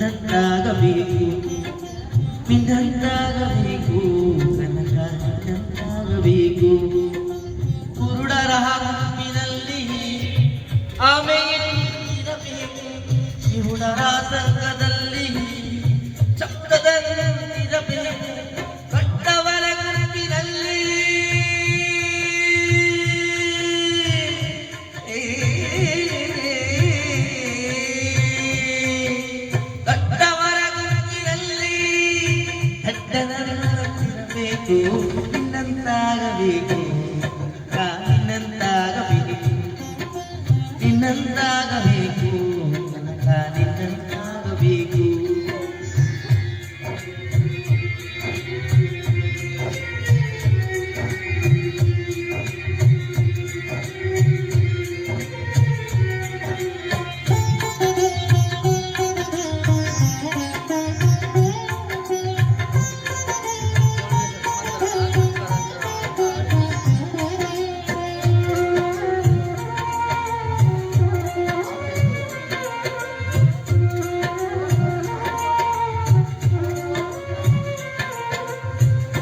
ನನ್ನಂತಾಗಬೇಕು. ನಿನ್ನಂತಾಗಬೇಕು. ನನ್ನ ನಿನ್ನಂತಾಗಬೇಕು ಕುರುಡರ ಹಮ್ಮಿನಲ್ಲಿ ಆಮೇಲೆ ಬೇಕು ಇನ್ನಂತಾಗಬೇಕು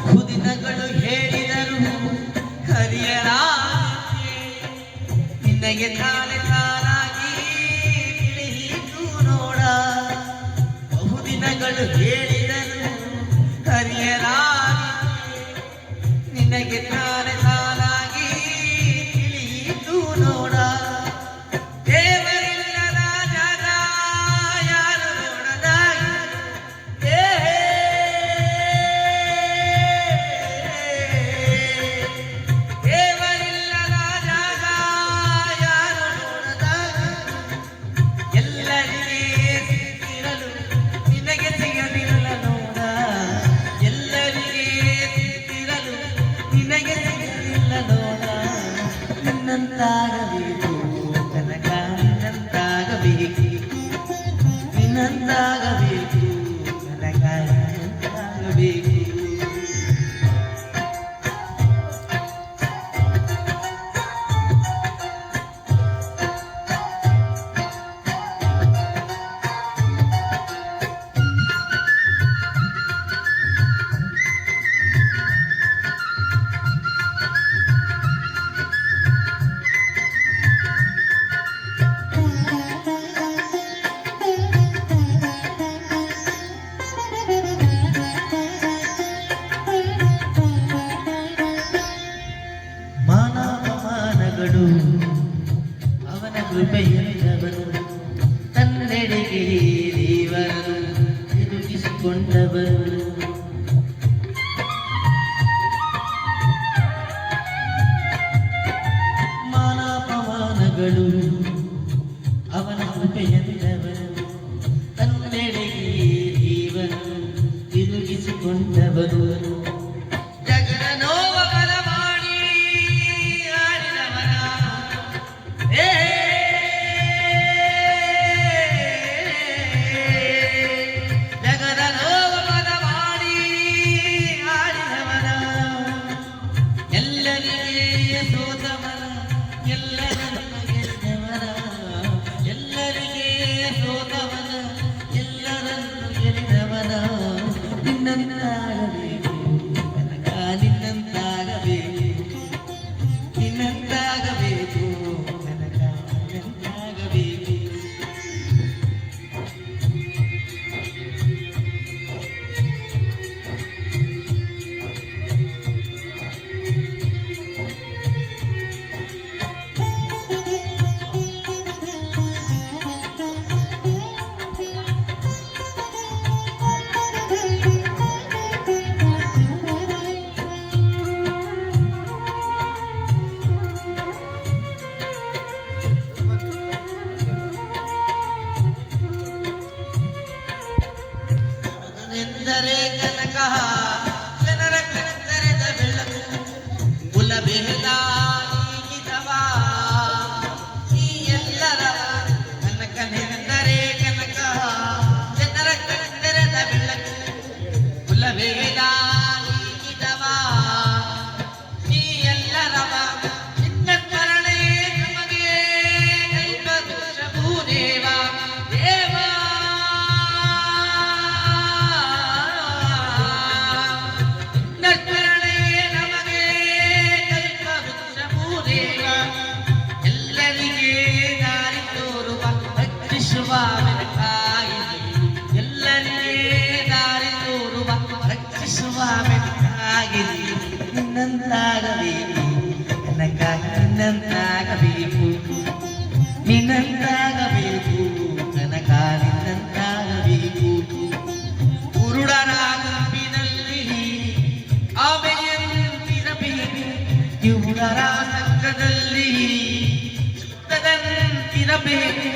ಹುದಿನಗಳು ಹೇಳಿದರು ಹರಿಯರ ನಿನಗೆ ತಾನೆ Nagar. ಕೃಪೆಯುಳ್ಳವನು ತನ್ನೆಡೆಗೆ ದೇವರನು ತಿರುಗಿಸಿಕೊಂಡವನು ಮಾನಪಮಾನಗಳು ಅವನ ಕೃಪೆಯಲ್ಲವನು ತನ್ನೆಡೆಗೆ ದೇವರನು ತಿರುಗಿಸಿಕೊಂಡವನು ಎಲ್ಲ இருந்தா ಸ್ವಾಮಿಯಾಗಿರಿ ನಿನ್ನಂತಾಗಬೇಕು. ನನಗಾಗಿ ನಿನ್ನಂತಾಗಬೇಕು. ನಿನ್ನಂತಾಗಬೇಕು. ನನಗ ನಿನ್ನಂತಾಗಬೇಕು. ಕುರುಡರ ಗುಂಪಿನಲ್ಲಿ ಆಮೆಯಂತಿರಬೇಕು ಕಿವುಡರ ಸಂಘದಲ್ಲಿ ಸುತ್ತದಂತಿರಬೇಕು